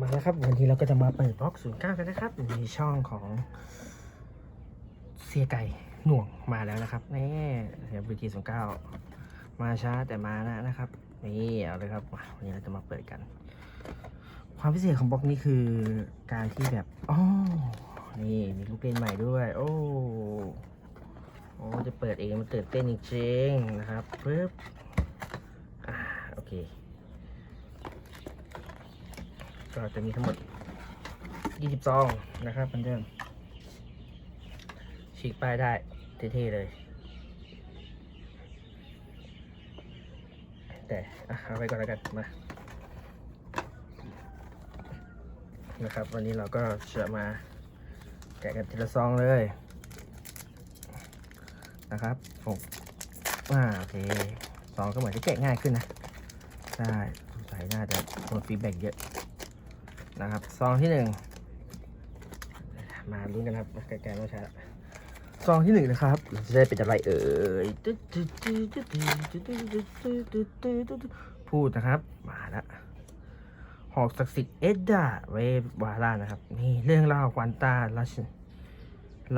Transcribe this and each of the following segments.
มาแล้วครับวันนี้เราก็จะมาเปิดบล็อก09กันนะครับในช่องของเสียไก่หน่วงมาแล้วนะครับนี่เสียบีจี09มาช้าแต่มานะนะครับนี่เอาเลยครับวันนี้เราจะมาเปิดกัน ความพิเศษของบล็อกนี้คือการที่แบบอ๋อนี่มีลูกเล่นใหม่ด้วย โอ้โอ้จะเปิดเองมันตื่นเต้นจริงๆนะครับปึ๊บอ่าโอเค ก็จะมีทั้งหมด20ซองนะครับเหมือนฉีกป้ายได้เท่ๆเลย แต่เอาไปก่อนแล้วกันมานะครับ วันนี้เราก็จะมาแกะกันทีละซองเลย นะครับผมอ่าโอเคซองก็เหมือนจะแกะง่ายขึ้นนะใช่สงสัยน่าจะโดนฟีดแบ็กเยอะ นะครับ ซองที่หนึ่งมาลุ้นกันครับไกลๆไม่ช้ซองที่หนึ่งนะครับจะได้เป็นอะไรเอ่ยพูดนะครับ มาละหอกศักดิ์สิทธิ์เอ็ดดาเววาร่านะครับ นี่เรื่องราวควันตาราช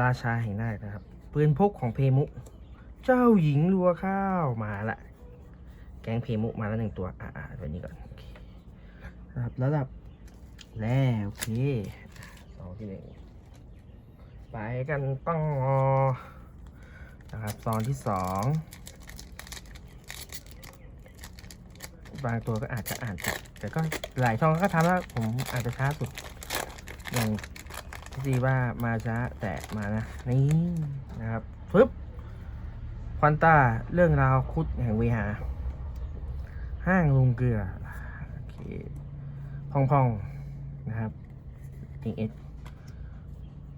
ราชาแห่งนาคนะครับปืนพกของเพมุ เจ้าหญิงรัวข้าวมาละแก๊งเพมุมาแล้วหนึ่งตัว อ่าๆตัวนี้ก่อนนะครับระดับ แล้วโอเคสองที่หนึ่งไปกันต้องงอนะครับซองที่สองบางตัวก็อาจจะอ่านผิดแต่ก็หลายช่องก็ทำแล้วผมอาจจะช้าสุด อย่างดีว่ามาช้าแต่มานะ นี่นะครับฟึบควันตาเรื่องราวคุดแห่งเวหา ห้างลุงเกลือ โอเค พองพองๆ นะครับติงเอส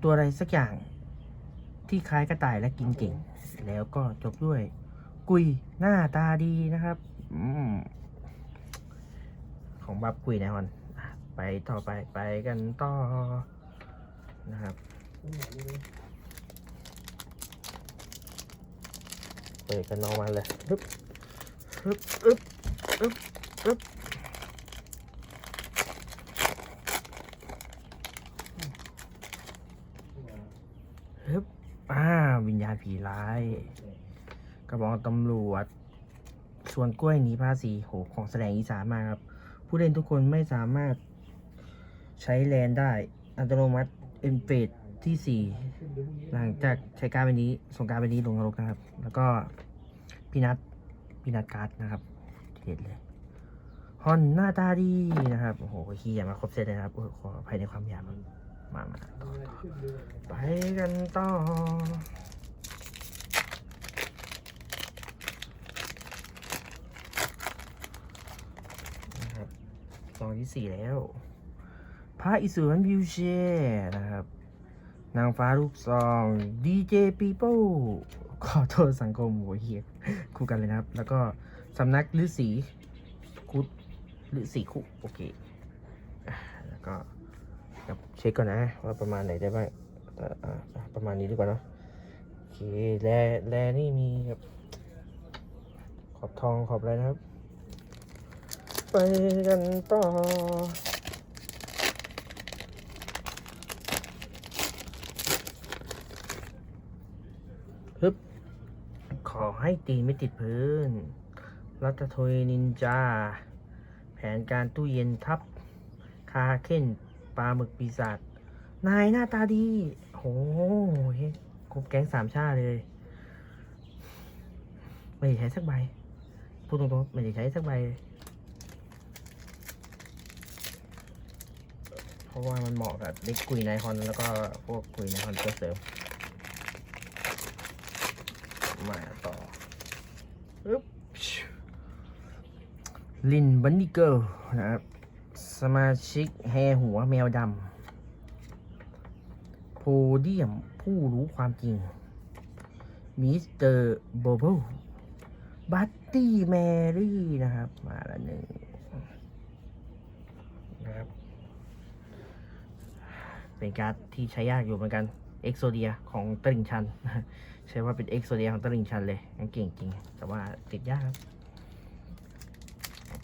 ตัวอะไรสักอย่างที่คล้ายกระต่ายและกินเก่ง แล้วก็จบด้วย กุยหน้าตาดีนะครับอของบับกุยแน่นอนไปต่อไปไปกันต่อนะครับ เปิดกันออกมาเลยปึ๊บปึ๊บปึ๊บปึ๊บปึ๊บฮึบอ่า วิญญาณ ผีร้ายกระบองตำรวจ ส่วนกล้วยหนีภาษีโหของแสดงอีสานมากครับ ผู้เล่นทุกคนไม่สามารถใช้แลนได้ อัตโนมัติเอ็นเฟดที่ 4 หลังจากใช้การดใบนี้ส่งการดใบนี้ลงนรกนะครับ แล้วก็พี่นัทพี่นัทการ์ดนะครับเด็ดเลยฮอนหน้าตาดีนะครับ โอ้โหขี้ยมาครบเซตเลยนะครับโอ้ยขออภัยในความยาบครับมามาต่อต่อไปกันต่อนะครับซ องที่สี่แล้ว พระอิศวรวิวเชร์นะครับ นางฟ้าลูกซองดีเจปีโป้ขอโทษสังคมโหัวเฮียคู่กันเลยนะครับ แล้วก็สำนักฤาษีคุดฤาษีคุโอเค แล้วก็เดี๋ยวเช็คก่อนนะว่าประมาณไหนได้บ้างประมาณนี้ดีกว่าเนะโอเคแลแลนี่มีแบบขอบทองขอบอะไรนะครับ ไปกันต่อ ฮึบ ขอให้ตีไม่ติดพื้น รัตโทยนินจา แผนการตู้เย็นทับ คาเค้นปลาหมึกปีศาจ นายหน้าตาดีโอ้ยครบแก๊งสามชาเลย ไม่ได้ใช้สักใบ พูดตรงๆ ไม่ได้ใช้สักใบเลยเพ ราะว่ามันเหมาะกับเด็กกุยไนฮอนแล้วก็พวกกุยไนฮอนตัวเสริมมาต่อปึ๊บลินบันนี่เกิลนะครับ สมาชิกแฮหัวแมวดำโพเดียมผู้รู้ความจริงมิสเตอร์โบโบบัตตี้แมรี่นะครับ มาละหนึ่ง เป็นการ์ดที่ใช้ยากอยู่เหมือนกันเอ็กโซเดียของตลิ่งชัน ใช้ว่าเป็นเอ็กโซเดียของตลิ่งชันเลยเก่งจริง แต่ว่าติดยาก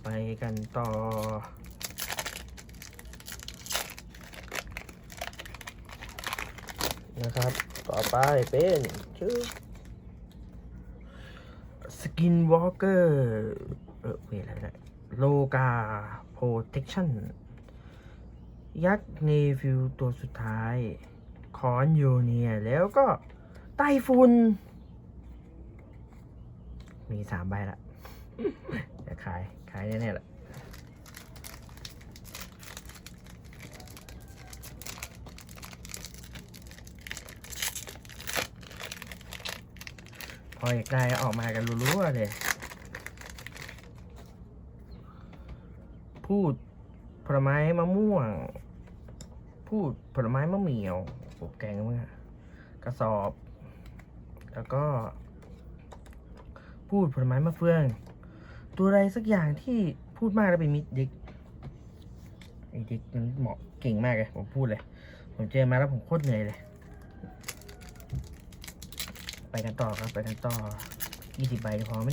ไปกันต่อ นะครับ ต่อไปเป็นชื่อสกินวอล์กเกอร์เออเวลอะไรโลกาโปรเทคชั่น ยักษ์เนฟิวตัวสุดท้าย คอนโยเนีย แล้วก็ไต้ฝุ่นมีสามใบละจะขาย ขายแน่ๆละพออยากได้ออกมากันรัวๆเลย พูดผลไม้มะม่วง พูดผลไม้มะเหมี่ยวปลูกแกงมั้งอะกระสอบ แล้วก็ พูดผลไม้มะเฟือง ตัวอะไรสักอย่างที่พูดมากแล้วเป็นมิดดิกไอ้ดิกมันเหมาะเก่งมากเลยผมพูดเลย ผมเจอมาแล้วผมโคตรเหนื่อยเลย ไปกันต่อครับไปกันต่อ20ใบจะพอไหม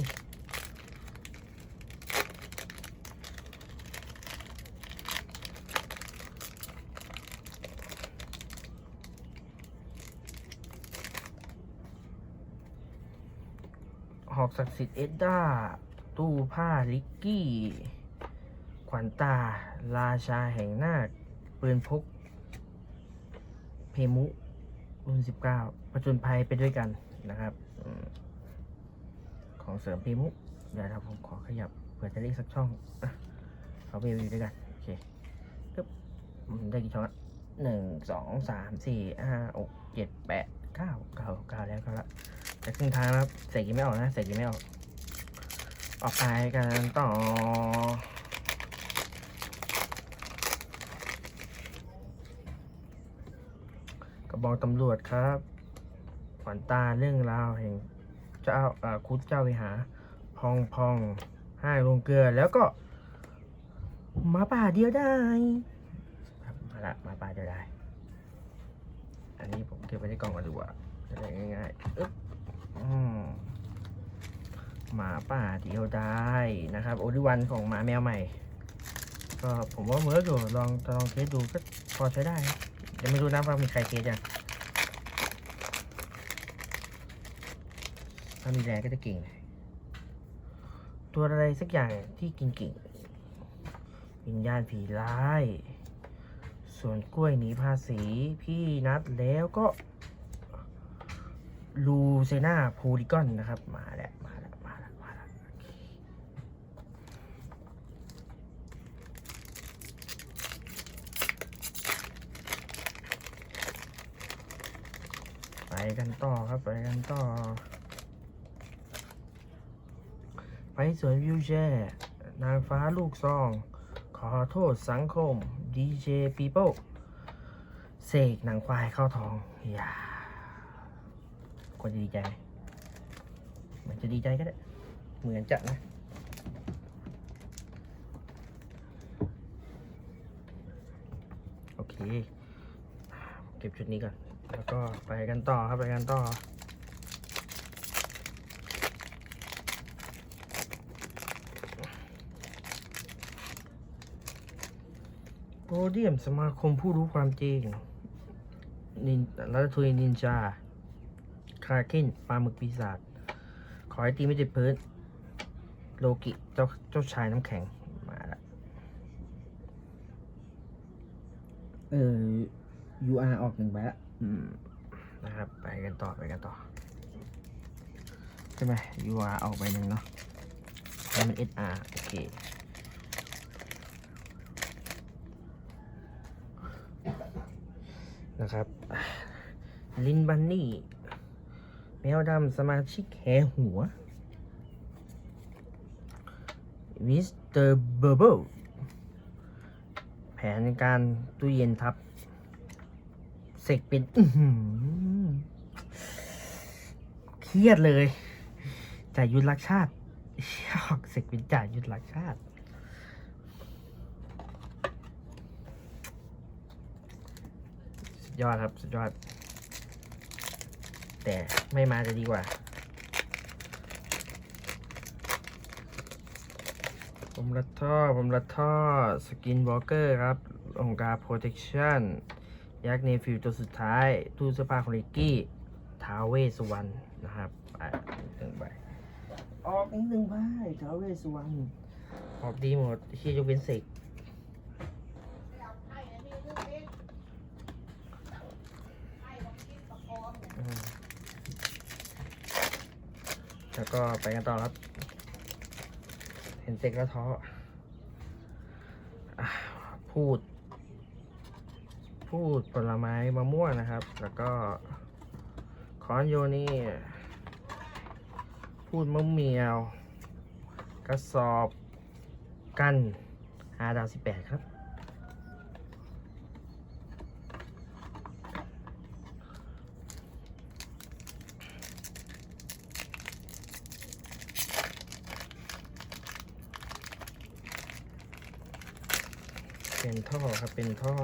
หอกศักดิ์สิทธิ์เอ็ดด้า ตู้ผ้าลิกกี้ ขวัญตา ราชาแห่งนาคปืนพก เพมุรุ่นสิบเก้าประจุนภัยไปด้วยกันนะครับของเสริมเพมุเดี๋ยวครับผมขอขยับเผื่อจะได้สักช่องอเอาไปอยู่ด้วยกัน โอเคปึ๊บได้กี่ช่องหนึ่งสองสามสี่ห้าหกเจ็ดแปดเก้าเก้าเก้าแล้วก็ละ แต่ครึ่งทางแล้วครับใส่กี่ไม่ออกนะใส่กี่ไม่ออก ออกไปกันต่อกระบองตำรวจครับขวัญตาเรื่องราวแห่งเจ้าอาคุดเจ้าวิหา พองพองห้าลงเกลือแล้วก็มาป่าเดียวได้ครับมาละมาป่าเดียวได้ อันนี้ผมเก็บไว้ในกล่องกันดีกว่าจะได้ง่ายๆอึ๊บ หมาป่าเดียวได้นะครับ โอลิวันของหมาแมวใหม่ ก็ผมว่าเมื่ออยู่ลองลองเทสดูก็พอใช้ได้นะยังไม่รู้นะว่ามีใครเทสยังถ้ามีแรงก็จะเก่ง ตัวอะไรสักอย่างที่กินเก่งวิญญาณผีร้าย ส่วนกล้วยหนีภาษี พี่นัดแล้วก็ ลูเซนาโพลิกอนนะครับ มาแล้วมาแล้วมาแล้วมาแล้วไปกันต่อครับ ไปกันต่อ ไปสวนวิวแชร์นางฟ้าลูกซอง ขอโทษสังคมดีเจปีโป้เสกหนังควายเข้าท้อง อย่า ควรจะดีใจไหมเหมือนจะดีใจก็ได้ เหมือนจะนะ โอเค เก็บชุดนี้ก่อน แล้วก็ไปกันต่อครับไปกันต่อโพเดียมสมาคมผู้รู้ความจริงนินรัตทุยนินจาาเคนปลาหมึกปีศาจขอให้ตีไม่ติดพื้น โลกิเจ้าเจ้าชายน้ำแข็ง มาละเออ UR ออกหนึ่งไปละอืม นะครับ ไปกันต่อไปกันต่อ ใช่ไหม UR ออกไปหนึ่งเนาะแล้วมัน SR โอเคนะครับ ลินบันนี่ แมวดำสมาชิกแหหัวมิสเตอร์เบอร์เบิลแผนการตู้เย็นทับเสกเป็นเครียดเลยจ่ายยุทธรักชาติชอกเสกเป็นจ่ายยุทธรักชาติ สุดยอดครับ สุดยอด แต่ไม่มาจะดีกว่า ผมละท่อ ผมละท่อ สกินวอล์กเกอร์ครับองค์การ protection ยักษ์เนฟิลตัวสุดท้าย ตู้เสื้อผ้าของลิกกี้ท้าวเวสสุวรรณนะครับอะหนึ่งใบ ออกอีกหนึ่งใบท้าวเวสสุวรรณออกดีหมดเชียยกเว้นเสก แล้วก็ไปกันต่อครับ เห็นเสกแล้วท้อพูด พูดผลไม้มะม่วงนะครับ แล้วก็คอนโยนี่ พูดมะเมียว กระสอบ กันห้าดาวสิบแปดครับ เป็นท่อครับ เป็นท่อ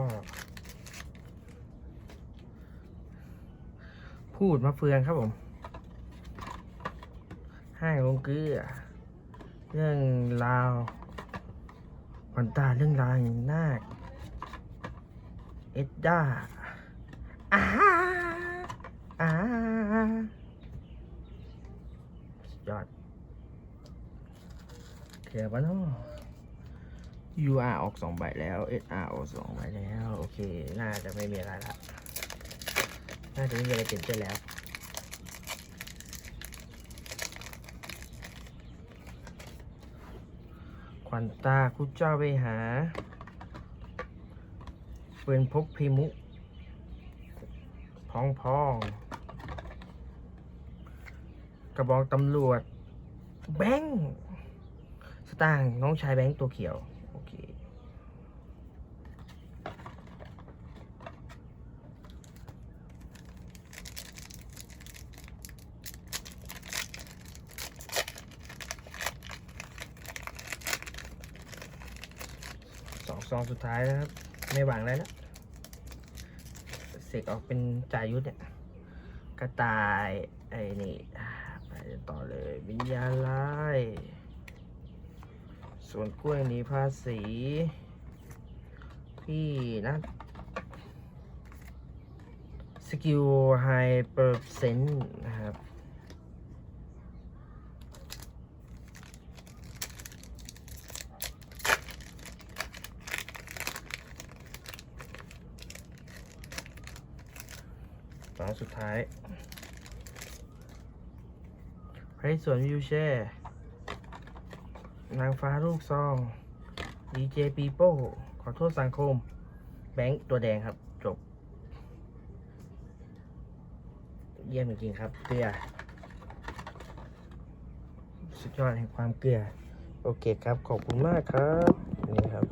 พูดมะเฟืองครับผมให้ลงเกลือเรื่องราวขวัญตาเรื่องราวอย่างนาคเอ็ดด้าอาอาสุดยอดเคลียร์ปะเนาะ UR ออกสองใบแล้ว SR ออกสองใบแล้ว โอเค น่าจะไม่มีอะไรละน่าจะไม่มีอะไรเปลี่ยนไปแล้วขวัญตาคุเจ้าไปหาปืนพกพิมุ พองพอง กระบอกตำรวจ แบงค์สตางค์น้องชายแบงค์ตัวเขียว โอเค สอง ซองสุดท้ายนะครับ ไม่หวังอะไรแล้วเสกออกเป็นจ่ายุทธเนี่ยกระต่ายไอ้นี่ไปต่อเลยวิญญาณร้ายส่วนกล้วยหนี้ภาษี พี่นะสกิลไฮเปอร์เซนต์นะครับ สุดท้ายไพสวนวิวแชร์นางฟ้าลูกซองดีเจปีโป้ขอโทษสังคม แบงค์ตัวแดงครับ จบ เยี่ยมจริงๆครับ เกลือ สุดยอดแห่งความเกลือ โอเคครับ ขอบคุณมากครับ นี่ครับ